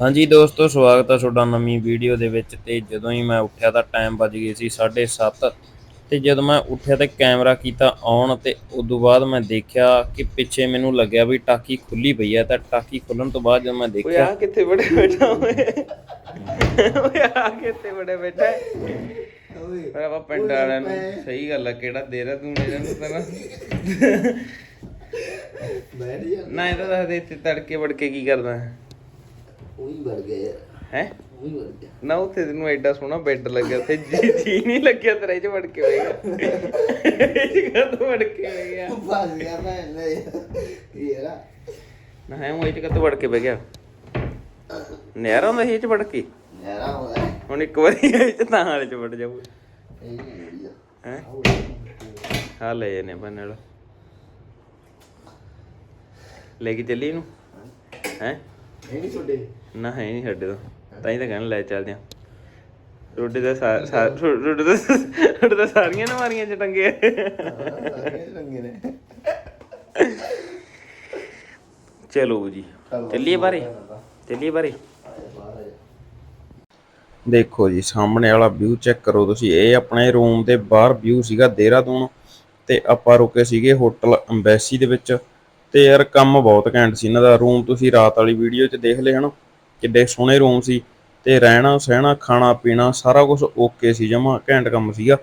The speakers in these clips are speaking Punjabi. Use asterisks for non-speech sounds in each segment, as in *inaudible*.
ਹਾਂਜੀ ਦੋਸਤੋ ਸਵਾਗਤ ਹੈ ਤੁਹਾਡਾ ਨਵੀਂ ਵੀਡੀਓ ਦੇ ਵਿੱਚ ਤੇ ਜਦੋਂ ਹੀ ਮੈਂ ਉੱਠਿਆ ਤਾਂ ਟਾਈਮ ਵੱਜ ਗਏ ਸੀ 7:30 ਤੇ ਜਦੋਂ ਮੈਂ ਉੱਠਿਆ ਤੇ ਕੈਮਰਾ ਕੀਤਾ ਔਨ ਤੇ ਉਦੋਂ ਬਾਅਦ ਮੈਂ ਦੇਖਿਆ ਕਿ ਪਿੱਛੇ ਮੈਨੂੰ ਲੱਗਿਆ ਵੀ ਟਾਕੀ ਖੁੱਲੀ ਪਈ ਹੈ ਤਾਂ ਟਾਕੀ ਖੁੱਲਣ ਤੋਂ ਬਾਅਦ ਜਦੋਂ ਮੈਂ ਓਏ ਦੇਖਿਆ ਆ ਕਿੱਥੇ ਬੜੇ ਬੈਠਾ ਓਏ? ਓਏ ਆ ਕਿੱਥੇ ਬੜੇ ਬੈਠਾ ਪਰ ਆਪਾਂ ਪਿੰਡ ਵਾਲਿਆਂ ਨੂੰ ਸਹੀ ਗੱਲ ਆ ਕਿਹੜਾ ਦੇ ਰਿਹਾ ਤੂੰ ਇਹਨਾਂ ਨੂੰ ਪਹਿਲਾਂ? ਬੈਠ ਜਾ। ਨਾ ਇਹ ਤਾਂ ਦੱਸ ਦੇ ਇੱਥੇ ਤੜਕੇ ਵੜ ਕੇ ਕੀ ਕਰਦਾ? ਹੈ ਉਹੀ ਵੜ ਗਿਆ ਯਾਰ। ਹੈਂ? ਉਹੀ ਵੜ ਗਿਆ। ਨਾ ਉੱਥੇ ਤੈਨੂੰ ਐਡਾ ਸੋਹਣਾ ਬੈੱਡ ਲੱਗਿਆ ਉੱਥੇ ਜੀ ਜੀ ਨਹੀਂ ਲੱਗਿਆ ਤੇਰਾ ਇਹ ਚ ਵੜ ਕੇ ਬੈਗਾ ਇਹ ਕਦੋਂ ਵੜ ਕੇ ਗਿਆ ਬਸ ਗਿਆ ਮੈਂ ਨਹੀਂ ਯਾਰਾ ਨਾ ਹੈ ਉਹ ਇਹ ਚ ਕਦੋਂ ਵੜ ਕੇ ਬਹਿ ਗਿਆ। ਨਿਆਰਾ ਹੁੰਦਾ ਸੀ ਇਹ ਚ ਵੜ ਕੇ। ਯਾਰਾ ਹੋਇਆ ਹੁਣ ਇੱਕ ਵਾਰੀ ਇਹ ਚ ਤਾਂ ਹਾਲੇ ਚ ਵੜ ਜਾਊ ਇਹ ਨਹੀਂ ਵਧੀਆ ਹੈ? ਹਾਂ। ਲੈ ਜਨੇ ਬੰਨਲ ਲੈ ਕੇ ਚੱਲੀ ਇਹਨੂੰ? ਹੈ? ਇਹ ਨਹੀਂ ਛੋਡੇ ਨਾ ਹੈ ਨਹੀਂ ਸਾਡੇ ਤੋਂ। ਤਾਂ ਹੀ ਤਾਂ ਕਹਿਣ ਲੈ ਚੱਲਦੇ ਆ ਰੋਟੀ ਦਾ ਸਾ- ਸਾ- ਰੋ- ਰੋਟੀ ਦਾ ਰੋਟੀ ਦਾ ਸਾਰੀਆਂ ਨਾ ਮਾਰੀਆਂ ਚ ਟੰਗੇ। ਰੰਗੇ ਨੇ। ਚਲੋ ਜੀ ਚੱਲੀਏ ਬਾਰੇ ਚੱਲੀਏ ਬਾਰੇ ਦੇਖੋ ਜੀ ਸਾਹਮਣੇ ਵਾਲਾ ਵਿਊ ਚੈੱਕ ਕਰੋ ਤੁਸੀਂ। ਇਹ ਆਪਣੇ ਰੂਮ ਦੇ ਬਾਹਰ ਵਿਊ ਸੀਗਾ ਦੇਹਰਾਦੂਨ। ਤੇ ਆਪਾਂ ਰੁਕੇ ਸੀਗੇ ਹੋਟਲ ਅੰਬੈਸੀ ਦੇ ਵਿੱਚ। ਤੇ ਯਾਰ ਕੰਮ ਬਹੁਤ ਘੈਂਟ ਸੀ। ਇਹਨਾਂ ਦਾ ਰੂਮ ਤੁਸੀਂ ਰਾਤ ਵਾਲੀ ਵੀਡੀਓ 'ਚ ਦੇਖ ਲਿਆ ਹਨਾ ਕਿੱਡੇ ਸੋਹਣੇ ਰੂਮ ਸੀ ਤੇ ਰਹਿਣਾ ਸਹਿਣਾ, ਖਾਣਾ ਪੀਣਾ ਸਾਰਾ ਕੁਝ ਓਕੇ ਸੀ, ਜਮਾ ਘੈਂਟ ਕੰਮ ਸੀਗਾ।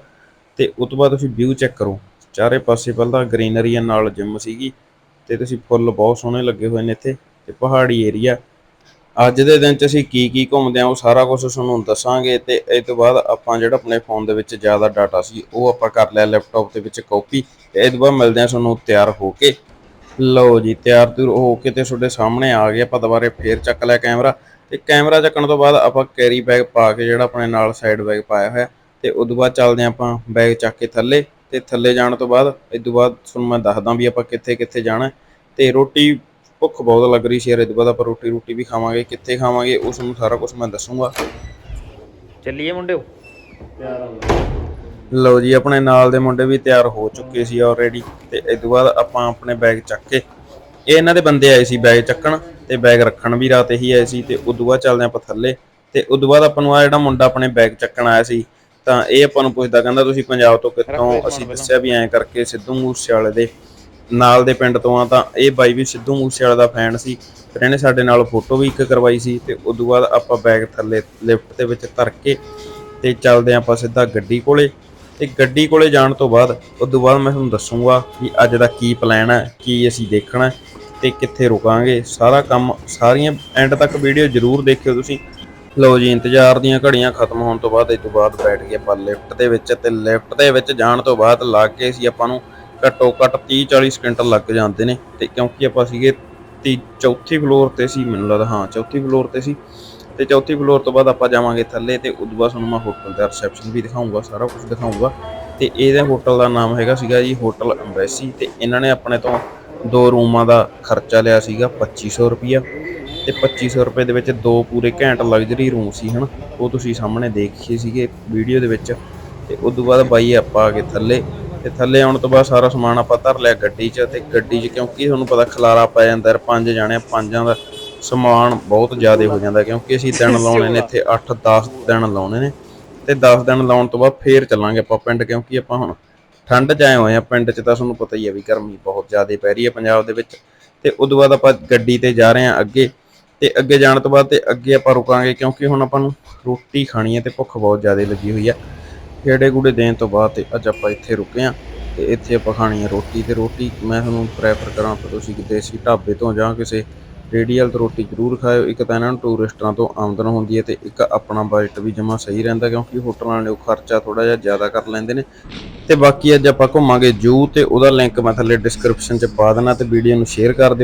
ਤੇ ਉਸ ਤੋਂ ਬਾਅਦ ਤੁਸੀਂ ਵਿਊ ਚੈੱਕ ਕਰੋ। ਚਾਰੇ ਪਾਸੇ ਪਹਿਲਾਂ ਗ੍ਰੀਨਰੀ ਨਾਲ ਜਿਮ ਸੀਗੀ ਤੇ ਤੁਸੀਂ ਫੁੱਲ ਬਹੁਤ ਸੋਹਣੇ ਲੱਗੇ ਹੋਏ ਨੇ ਇੱਥੇ ਤੇ ਪਹਾੜੀ ਏਰੀਆ ਅੱਜ ਦੇ ਦਿਨ 'ਚ ਅਸੀਂ ਕੀ ਕੀ ਘੁੰਮਦੇ ਆ ਉਹ ਸਾਰਾ ਕੁਝ ਤੁਹਾਨੂੰ ਦੱਸਾਂਗੇ ਤੇ ਇਹ ਤੋਂ ਬਾਅਦ ਆਪਾਂ ਜਿਹੜਾ ਆਪਣੇ ਫੋਨ ਦੇ ਵਿੱਚ ਜ਼ਿਆਦਾ ਡਾਟਾ ਸੀ ਉਹ ਆਪਾਂ ਕਰ ਲਿਆ ਲੈਪਟਾਪ ਦੇ ਵਿੱਚ ਕਾਪੀ ਤੇ ਇਹ ਤੋਂ ਬਾਅਦ ਮਿਲਦੇ ਆ ਤੁਹਾਨੂੰ ਤਿਆਰ ਹੋ ਕੇ। ਲਓ ਜੀ ਤਿਆਰ ਤੁਰ ਹੋ ਕੇ ਤੇ ਤੁਹਾਡੇ ਸਾਹਮਣੇ ਆ ਗਏ ਆਪਾਂ ਦੁਬਾਰੇ ਫੇਰ ਚੱਕ ਲਿਆ ਕੈਮਰਾ। ਤੇ ਕੈਮਰਾ ਚੱਕਣ ਤੋਂ ਬਾਅਦ ਆਪਾਂ ਕੈਰੀ ਬੈਗ ਪਾ ਕੇ ਜਿਹੜਾ ਆਪਣੇ ਨਾਲ ਸਾਈਡ ਬੈਗ ਪਾਇਆ ਹੋਇਆ ਤੇ ਉਸ ਤੋਂ ਬਾਅਦ ਚੱਲਦੇ ਹਾਂ ਆਪਾਂ ਬੈਗ ਚੱਕ ਕੇ ਥੱਲੇ। ਤੇ ਥੱਲੇ ਜਾਣ ਤੋਂ ਬਾਅਦ ਇਸ ਤੋਂ ਬਾਅਦ ਤੁਹਾਨੂੰ ਮੈਂ ਦੱਸਦਾ ਵੀ ਆਪਾਂ ਕਿੱਥੇ ਕਿੱਥੇ ਜਾਣਾ। ਤੇ ਰੋਟੀ ਭੁੱਖ ਬਹੁਤ ਲੱਗ ਰਹੀ ਸੀ ਯਾਰ ਇਹ ਤੋਂ ਬਾਅਦ ਆਪਾਂ ਰੋਟੀ ਰੋਟੀ ਵੀ ਖਾਵਾਂਗੇ ਕਿੱਥੇ ਖਾਵਾਂਗੇ ਉਸ ਨੂੰ ਸਾਰਾ ਕੁਝ ਮੈਂ ਦੱਸੂਗਾ। ਚੱਲੀਏ ਮੁੰਡਿਓ। ਲਓ ਜੀ ਆਪਣੇ ਨਾਲ ਦੇ ਮੁੰਡੇ ਵੀ ਤਿਆਰ ਹੋ ਚੁੱਕੇ ਸੀ ਆਲਰੇਡੀ ਤੇ ਇਸ ਤੋਂ ਬਾਅਦ ਆਪਾਂ ਆਪਣੇ ਬੈਗ ਚੱਕ ਕੇ ਇਹ ਇਹਨਾਂ ਦੇ ਬੰਦੇ ਆਏ ਸੀ ਬੈਗ ਚੱਕਣ ਤੇ ਬੈਗ ਰੱਖਣ ਵੀ ਰਾਤ ਇਹੀ ਆਏ ਸੀ ਤੇ ਉਦੋਂ ਬਾਅਦ ਚੱਲਦੇ ਆਪਾਂ ਥੱਲੇ ਤੇ ਉਦੋਂ ਬਾਅਦ ਆਪਾਂ ਨੂੰ ਆ ਜਿਹੜਾ ਮੁੰਡਾ ਆਪਣੇ ਬੈਗ ਚੱਕਣ ਆਇਆ ਸੀ ਤਾਂ ਇਹ ਆਪਾਂ ਨੂੰ ਪੁੱਛਦਾ ਕਹਿੰਦਾ ਤੁਸੀਂ ਪੰਜਾਬ ਤੋਂ ਕਿੱਥੋਂ ਅਸੀਂ ਦੱਸਿਆ ਵੀ ਐਂ ਕਰਕੇ ਸਿੱਧੂ ਮੂਸੇਵਾਲੇ ਦੇ ਨਾਲ ਦੇ ਪਿੰਡ ਤੋਂ ਆ ਤਾਂ ਇਹ ਬਾਈ ਵੀ ਸਿੱਧੂ ਮੂਸੇਵਾਲੇ ਦਾ ਫੈਨ ਸੀ ਫਿਰ ਇਹਨੇ ਸਾਡੇ ਨਾਲ ਫੋਟੋ ਵੀ ਇੱਕ ਕਰਵਾਈ ਸੀ ਤੇ ਉਦੋਂ ਬਾਅਦ ਆਪਾਂ ਬੈਗ ਥੱਲੇ ਲਿਫਟ ਦੇ ਵਿੱਚ ਧਰ ਕੇ ਤੇ ਚੱਲਦੇ ਆਪਾਂ ਸਿੱਧਾ ਗੱਡੀ ਕੋਲੇ ਤੇ ਗੱਡੀ ਕੋਲੇ ਜਾਣ ਤੋਂ ਬਾਅਦ ਉਦੋਂ ਬਾਅਦ ਮੈਂ ਤੁਹਾਨੂੰ ਦੱਸੂਗਾ ਕਿ ਅੱਜ ਦਾ ਕੀ ਪਲਾਨ ਹੈ, ਕੀ ਅਸੀਂ ਦੇਖਣਾ ਹੈ ਤੇ ਕਿੱਥੇ ਰੁਕਾਂਗੇ। ਸਾਰਾ ਕੰਮ, ਸਾਰੀਆਂ ਐਂਡ ਤੱਕ ਵੀਡੀਓ ਜ਼ਰੂਰ ਦੇਖਿਓ ਤੁਸੀਂ। ਲਓ ਜੀ, ਇੰਤਜ਼ਾਰ ਦੀਆਂ ਘੜੀਆਂ ਖਤਮ ਹੋਣ ਤੋਂ ਬਾਅਦ ਇਸ ਤੋਂ ਬਾਅਦ ਬੈਠ ਗਏ ਆਪਾਂ ਲਿਫਟ ਦੇ ਵਿੱਚ ਤੇ ਲਿਫਟ ਦੇ ਵਿੱਚ ਜਾਣ ਤੋਂ ਬਾਅਦ ਲੱਗ ਗਏ ਸੀ ਆਪਾਂ ਨੂੰ ਘੱਟੋ ਘੱਟ 30 40 ਸਕਿੰਟ ਲੱਗ ਜਾਂਦੇ ਨੇ। ਤੇ ਕਿਉਂਕਿ ਆਪਾਂ ਸੀਗੇ ਤੀ, ਚੌਥੀ ਫਲੋਰ ਤੇ ਸੀ, ਮੈਨੂੰ ਲੱਗਦਾ, ਹਾਂ, ਚੌਥੀ ਫਲੋਰ ਤੇ ਸੀ। ਤੇ ਚੌਥੀ ਫਲੋਰ ਤੋਂ ਬਾਅਦ ਆਪਾਂ ਜਾਵਾਂਗੇ ਥੱਲੇ ਤੇ ਉਦੋਂ ਬਾਅਦ ਤੁਹਾਨੂੰ ਮੈਂ ਹੋਟਲ ਦਾ ਰਿਸੈਪਸ਼ਨ ਵੀ ਦਿਖਾਊਂਗਾ ਸਾਰਾ ਕੁਝ ਦਿਖਾਊਂਗਾ। ਤੇ ਇਹਦੇ ਹੋਟਲ ਦਾ ਨਾਮ ਹੈਗਾ ਸੀਗਾ ਜੀ ਹੋਟਲ ਅੰਬੈਸੀ ਤੇ ਇਹਨਾਂ ਨੇ ਆਪਣੇ ਤੋਂ ਦੋ ਰੂਮਾਂ ਦਾ ਖਰਚਾ ਲਿਆ ਸੀਗਾ 2500 ਰੁਪਿਆ ਤੇ 2500 ਰੁਪਏ ਦੇ ਵਿੱਚ ਦੋ ਪੂਰੇ ਘੈਂਟ ਲਗਜ਼ਰੀ ਰੂਮ ਸੀ ਹਨ? ਉਹ ਤੁਸੀਂ ਸਾਹਮਣੇ ਦੇਖੇ ਸੀਗੇ ਵੀਡੀਓ ਦੇ ਵਿੱਚ। ਤੇ ਤੋਂ ਬਾਅਦ ਬਾਈ ਆਪਾਂ ਆ ਗਏ ਥੱਲੇ ਤੇ ਥੱਲੇ ਆਉਣ ਤੋਂ ਬਾਅਦ ਸਾਰਾ ਸਮਾਨ ਆਪਾਂ ਧਰ ਲਿਆ ਗੱਡੀ 'ਚ ਤੇ ਗੱਡੀ 'ਚ ਕਿਉਂਕਿ ਤੁਹਾਨੂੰ ਪਤਾ ਖਲਾਰਾ ਪੈ ਜਾਂਦਾ ਯਾਰ ਪੰਜ ਜਾਣੇ ਆ, ਪੰਜਾਂ ਦਾ ਸਮਾਨ ਬਹੁਤ ਜ਼ਿਆਦਾ ਹੋ ਜਾਂਦਾ ਕਿਉਂਕਿ ਅਸੀਂ ਦਿਨ *laughs* ਲਾਉਣੇ ਨੇ ਇੱਥੇ 8-10 ਦਿਨ ਲਾਉਣੇ ਨੇ ਤੇ 10 ਦਿਨ ਲਾਉਣ ਤੋਂ ਬਾਅਦ ਫੇਰ ਚੱਲਾਂਗੇ ਆਪਾਂ ਪਿੰਡ ਕਿਉਂਕਿ ਆਪਾਂ ਹੁਣ ਠੰਡ 'ਚ ਆਏ ਹੋਏ ਆ ਪਿੰਡ 'ਚ ਤਾਂ ਤੁਹਾਨੂੰ ਪਤਾ ਹੀ ਹੈ ਵੀ ਗਰਮੀ ਬਹੁਤ ਜ਼ਿਆਦਾ ਪੈ ਰਹੀ ਹੈ ਪੰਜਾਬ ਦੇ ਵਿੱਚ ਤੇ ਉਦੋਂ ਬਾਅਦ ਆਪਾਂ ਗੱਡੀ ਤੇ ਜਾ ਰਹੇ ਹਾਂ ਅੱਗੇ ਤੇ ਅੱਗੇ ਜਾਣ ਤੋਂ ਬਾਅਦ ਤੇ ਅੱਗੇ ਆਪਾਂ ਰੁਕਾਂਗੇ ਕਿਉਂਕਿ ਹੁਣ ਆਪਾਂ ਨੂੰ ਰੋਟੀ ਖਾਣੀ ਹੈ ਤੇ ਭੁੱਖ ਬਹੁਤ ਜ਼ਿਆਦਾ ਲੱਗੀ ਹੋਈ ਆ। ਖੇੜੇ ਗੂੜੇ ਦੇਣ ਤੋਂ ਬਾਅਦ ਤੇ ਅੱਜ ਆਪਾਂ ਇੱਥੇ ਰੁਕੇ ਆ ਤੇ ਇੱਥੇ ਆਪਾਂ ਖਾਣੀ ਹੈ ਰੋਟੀ ਤੇ ਰੋਟੀ ਮੈਂ ਤੁਹਾਨੂੰ ਪ੍ਰੈਫਰ ਕਰਾਂ ਕਿ ਤੁਸੀਂ ਕਿਤੇ ਦੇਸੀ ਢਾਬੇ ਤੋਂ ਜਾਂ ਕਿਸੇ ਰੇਹੜੀ ਵਾਲ ਤੋਂ ਰੋਟੀ ਜ਼ਰੂਰ ਖਾਓ ਇੱਕ ਤਾਂ ਇਹਨਾਂ ਨੂੰ ਟੂਰਿਸਟਾਂ ਤੋਂ ਆਮਦਨ ਹੁੰਦੀ ਹੈ ਤੇ ਇੱਕ ਆਪਣਾ ਬਜਟ ਵੀ ਜਮਾ ਸਹੀ ਰਹਿੰਦਾ, ਕਿਉਂਕਿ ਹੋਟਲਾਂ ਵਾਲੇ ਉਹ ਖਰਚਾ ਥੋੜਾ ਜਿਹਾ ਜ਼ਿਆਦਾ ਕਰ ਲੈਂਦੇ ਨੇ। ਤੇ ਬਾਕੀ ਅੱਜ ਆਪਾਂ ਘੁੰਮਾਂਗੇ ਜੂ ਤੇ ਉਹਦਾ ਲਿੰਕ ਮੈਂ ਥੱਲੇ ਡਿਸਕ੍ਰਿਪਸ਼ਨ 'ਚ ਪਾ ਦੇਣਾ ਤੇ ਵੀਡੀਓ ਨੂੰ ਸ਼ੇਅਰ ਕਰ ਦਿਓ।